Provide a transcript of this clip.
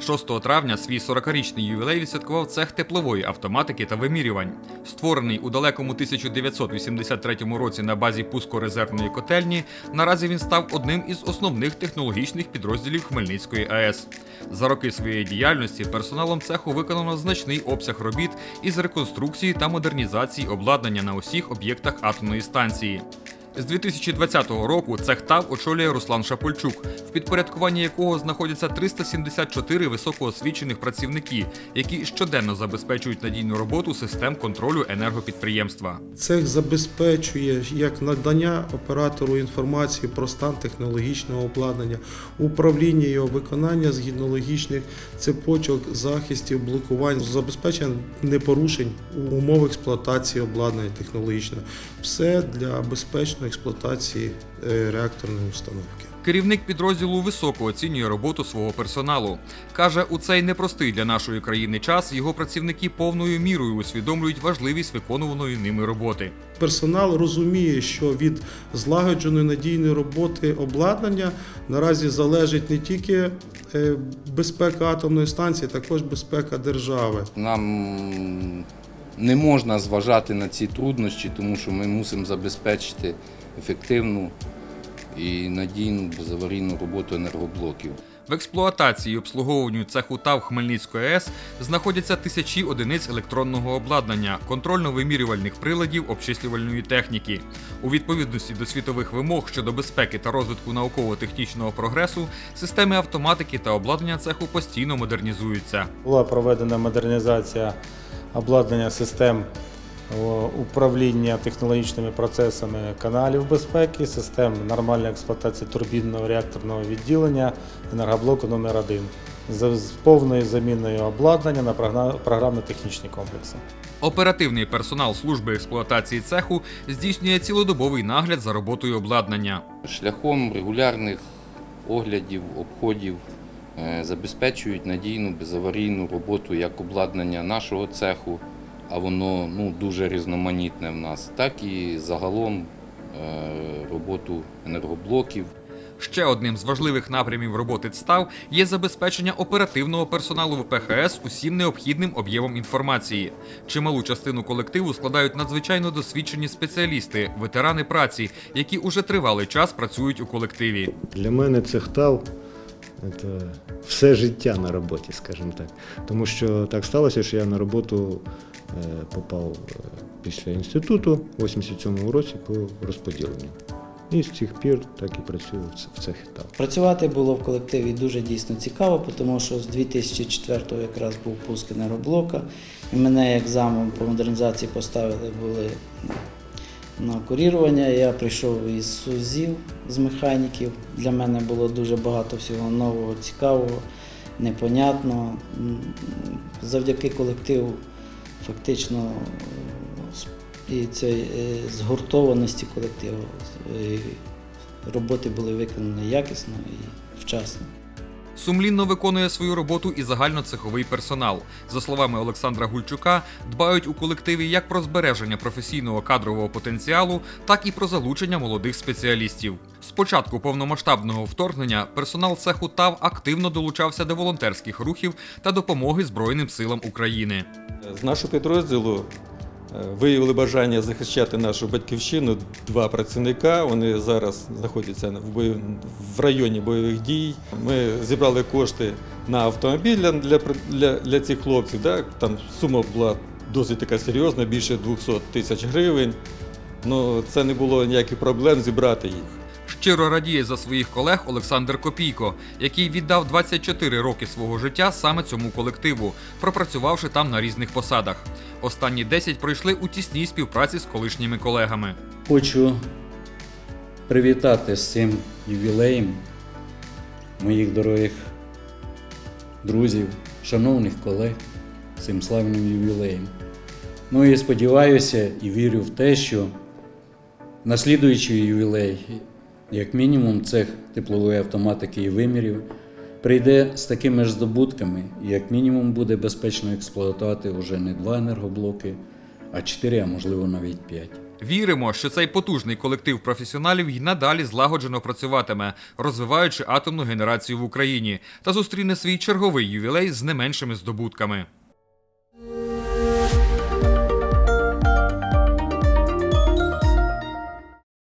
6 травня свій 40-річний ювілей відсвяткував цех теплової автоматики та вимірювань. Створений у далекому 1983 році на базі пускорезервної котельні, наразі він став одним із основних технологічних підрозділів Хмельницької АЕС. За роки своєї діяльності персоналом цеху виконано значний обсяг робіт із реконструкції та модернізації обладнання на усіх об'єктах атомної станції. З 2020 року цех ТАВ очолює Руслан Шапольчук, в підпорядкуванні якого знаходяться 374 високоосвічених працівники, які щоденно забезпечують надійну роботу систем контролю енергопідприємства. Цех забезпечує як надання оператору інформації про стан технологічного обладнання, управління його виконання згідно логічних цепочок, захистів, блокувань, забезпечення непорушень у умов експлуатації обладнання технологічного. Все для безпечної експлуатації е, реакторної установки. Керівник підрозділу високо оцінює роботу свого персоналу. Каже, у цей непростий для нашої країни час його працівники повною мірою усвідомлюють важливість виконуваної ними роботи. Персонал розуміє, що від злагодженої надійної роботи обладнання наразі залежить не тільки е, безпека атомної станції, також безпека держави. Нам не можна зважати на ці труднощі, тому що ми мусимо забезпечити ефективну і надійну безаварійну роботу енергоблоків. В експлуатації і обслуговуванню цеху ТАВ Хмельницької АЕС знаходяться тисячі одиниць електронного обладнання, контрольно-вимірювальних приладів обчислювальної техніки. У відповідності до світових вимог щодо безпеки та розвитку науково-технічного прогресу, системи автоматики та обладнання цеху постійно модернізуються. Була проведена модернізація обладнання систем управління технологічними процесами каналів безпеки, систем нормальної експлуатації турбінного реакторного відділення енергоблоку номер 1 з повною заміною обладнання на програмно-технічні комплекси. Оперативний персонал служби експлуатації цеху здійснює цілодобовий нагляд за роботою обладнання. Шляхом регулярних оглядів, обходів забезпечують надійну безаварійну роботу як обладнання нашого цеху, а воно ну, дуже різноманітне в нас, так і загалом е, роботу енергоблоків. Ще одним з важливих напрямів роботи ЦТАВ є забезпечення оперативного персоналу ВПХС усім необхідним об'ємом інформації. Чималу частину колективу складають надзвичайно досвідчені спеціалісти, ветерани праці, які уже тривалий час працюють у колективі. Для мене це хтал це все життя на роботі, скажімо так. Тому що так сталося, що я на роботу е, попав е, після інституту в 87-му році по розподіленню. І з цих пір так і працюю в ц- в цех хтал. Працювати було в колективі дуже дійсно цікаво, тому що з 2004-го якраз був пуск енергоблока, і мене як замом по модернізації поставили були на курірування. Я прийшов із СУЗів, з механіків. Для мене було дуже багато всього нового, цікавого, непонятного. Завдяки колективу фактично е, і цієї е, згуртованості колективу е, роботи були виконані якісно і вчасно. Сумлінно виконує свою роботу і загальноцеховий персонал. За словами Олександра Гульчука, дбають у колективі як про збереження професійного кадрового потенціалу, так і про залучення молодих спеціалістів. З початку повномасштабного вторгнення персонал цеху ТАВ активно долучався до волонтерських рухів та допомоги Збройним силам України. З нашого підрозділу виявили бажання захищати нашу батьківщину два працівника. Вони зараз знаходяться в, бою, в районі бойових дій. Ми зібрали кошти на автомобіль для, для, для, для цих хлопців. Да? Там сума була досить така серйозна, більше 200 тисяч гривень. Ну, це не було ніяких проблем зібрати їх. Щиро радіє за своїх колег Олександр Копійко, який віддав 24 роки свого життя саме цьому колективу, пропрацювавши там на різних посадах. Останні 10 пройшли у тісній співпраці з колишніми колегами. Хочу привітати з цим ювілеєм моїх дорогих друзів, шановних колег цим славним ювілеєм. Ну і сподіваюся і вірю в те, що наслідуючий ювілей, як мінімум, цех теплової автоматики і вимірів, прийде з такими ж здобутками, і як мінімум буде безпечно експлуатувати вже не два енергоблоки, а чотири, а можливо навіть п'ять. Віримо, що цей потужний колектив професіоналів й надалі злагоджено працюватиме, розвиваючи атомну генерацію в Україні та зустріне свій черговий ювілей з не меншими здобутками.